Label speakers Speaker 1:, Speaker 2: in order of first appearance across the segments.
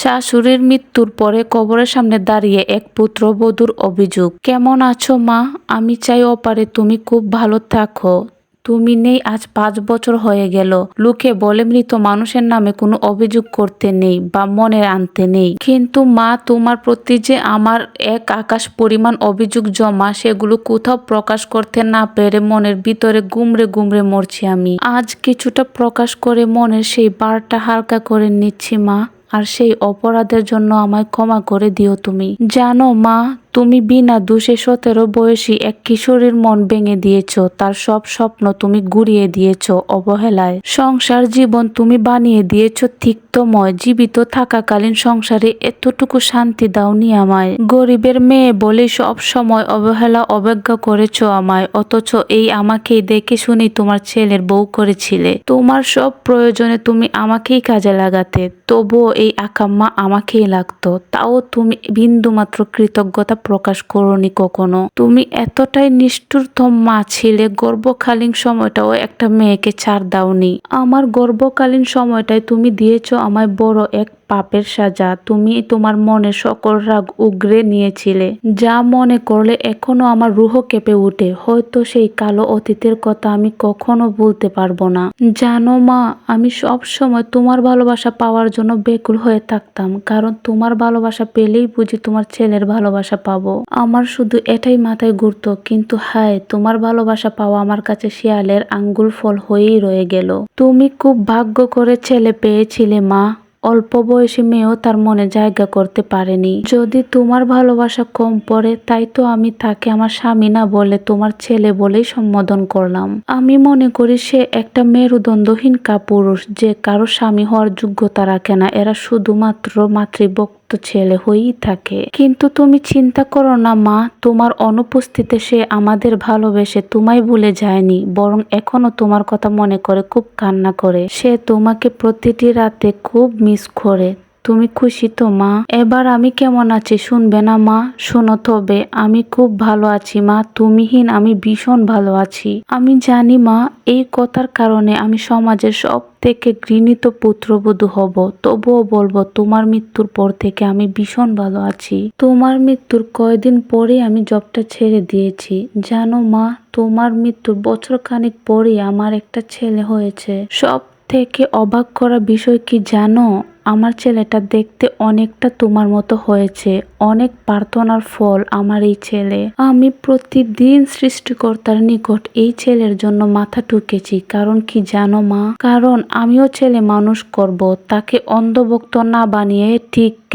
Speaker 1: শাশুড়ির মৃত্যুর পরে কবরের সামনে দাঁড়িয়ে এক পুত্রবধূর অভিযোগ। কেমন আছো মা? আমি চাই অপারে তুমি খুব ভালো থাকো। তুমি নেই, আজ পাঁচ বছর হয়ে গেল। লোকে বলে মৃত মানুষের নামে কোনো অভিযোগ করতে নেই বা মনে আনতে নেই। কিন্তু মা, তোমার প্রতি যে আমার এক আকাশ পরিমাণ অভিযোগ জমা, সেগুলো কোথাও প্রকাশ করতে না পেরে মনের ভিতরে গুমরে গুমরে মরছি আমি। আজ কিছুটা প্রকাশ করে মনের সেই বারটা হালকা করে নিচ্ছি মা। আর সেই অপরাধের জন্য আমায় ক্ষমা করে দিও তুমি। জানো মা তুমি বিনা দোষে সতেরো বয়সী এক কিশোরীর মন ভেঙে দিয়েছ, তার সব স্বপ্ন তুমি গুড়িয়ে দিয়েছ অবহেলায়। সংসার জীবন তুমি বানিয়ে দিয়েছ তিক্তময়, জীবিত থাকাকালীন সংসারে এতটুকু শান্তি দাওনি আমায়। গরিবের মেয়ে বলে সব সময় অবহেলা অবজ্ঞা করেছ আমায়, অথচ এই আমাকেই দেখে শুনেই তোমার ছেলের বউ করেছিলে। তোমার সব প্রয়োজনে তুমি আমাকেই কাজে লাগাতে, তবুও এই আকাম্মা আমাকেই লাগতো। তাও তুমি বিন্দুমাত্র কৃতজ্ঞতা প্রকাশ করনি কখনো। তুমি এতটাই নিষ্ঠুরতম মা ছিলে গর্ভকালীন সময়টাও একটা মেয়েকে ছাড় দাওনি। আমার গর্ভকালীন সময়টায় তুমি দিয়েছ আমায় বড় এক পাপের সাজা তুমি তোমার মনে সকল রাগ উগরে নিয়েছিলে। যা মনে করলে এখনও আমার রুহ কেঁপে উঠে। হয়তো সেই কালো অতীতের কথা আমি কখনো ভুলতে পারব না। জানো মা, আমি সব সময় তোমার ভালোবাসা পাওয়ার জন্য বেকুল হয়ে থাকতাম। কারণ তোমার ভালোবাসা পেলেই বুঝি তোমার ছেলের ভালোবাসা পাবো। আমার শুধু এটাই মাথায় ঘুরতো, কিন্তু হায়, তোমার ভালোবাসা পাওয়া আমার কাছে শিয়ালের আঙ্গুল ফল হয়েই রয়ে গেল। তুমি খুব ভাগ্য করে ছেলে পেয়েছিলে মা। অল্প বয়সী মেয়েও তার মনে জায়গা করতে পারেনি। যদি তোমার ভালোবাসা কম পড়ে, তাই তো আমি তাকে আমার স্বামী না বলে তোমার ছেলে বলেই সম্বোধন করলাম। আমি মনে করি সে একটা মেরুদণ্ডহীন কাপুরুষ, যে কারও স্বামী হওয়ার যোগ্যতা রাখে না। এরা শুধুমাত্র মাতৃভক্ত ছেলে হয়েই থাকে। কিন্তু তুমি চিন্তা করো না, মা, তোমার অনুপস্থিতে সে আমাদের ভালোবেসে তোমায় ভুলে যায়নি, বরং এখনও তোমার কথা মনে করে, খুব কান্না করে। সে তোমাকে প্রতিটি রাতে খুব মিস করে। তুমি খুশি তো, মা? এবার আমি কেমন আছি শুনবে না, মা? শোনো তবে, আমি খুব ভালো আছি, মা। তুমিহীন আমি ভীষণ ভালো আছি। আমি জানি, মা, এই কথার কারণে আমি সমাজের সব থেকে ঘৃণিত পুত্রবধূ হব। তবুও বলব, তোমার মৃত্যুর পর থেকে আমি ভীষণ ভালো আছি। তোমার মৃত্যুর কয়দিন পরে আমি জবটা ছেড়ে দিয়েছি। জানো, মা, তোমার মৃত্যুর বছর খানিক পরেই আমার একটা ছেলে হয়েছে। সব থেকে অবাক করা বিষয় কি জানো? আমার ছেলেটা দেখতে অনেকটা তোমার মতো হয়েছে। অনেক প্রার্থনার ফল আমার এই ছেলে। আমি প্রতিদিন সৃষ্টিকর্তার নিকট এই ছেলের জন্য মাথা ঠুকেছি। কারণ কি জানো মা? কারণ আমিও ছেলে মানুষ করব। তাকে অন্ধভক্ত না বানিয়ে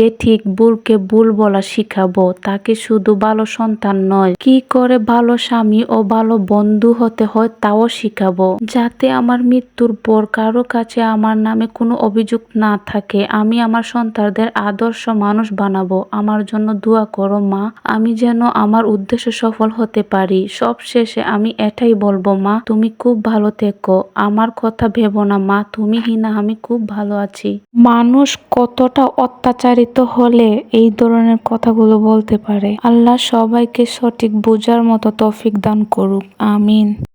Speaker 1: ঠিককে ঠিক ভুলকে ভুল বলা শিখাবো? তাকে শুধু ভালো সন্তান নয়, কি করে ভালো স্বামী ও ভালো বন্ধু হতে হয় তাও শিখাবো? যাতে আমার মৃত্যুর পর কারও কাছে আমার নামে কোনো অভিযোগ না থাকে, আমি আমার সন্তানদের আদর্শ মানুষ বানাবো। আমার জন্য দোয়া করো মা, আমি যেন আমার উদ্দেশ্য সফল হতে পারি। সব শেষে আমি এটাই বলব মা, তুমি খুব ভালো থেকো। আমার কথা ভেবো না মা, তুমি হিনা, আমি খুব ভালো আছি। মানুষ কতটা অত্যাচারিত হলে এই ধরনের কথাগুলো বলতে পারে। আল্লাহ সবাইকে সঠিক বোঝার মতো তফিক দান করুক। আমিন।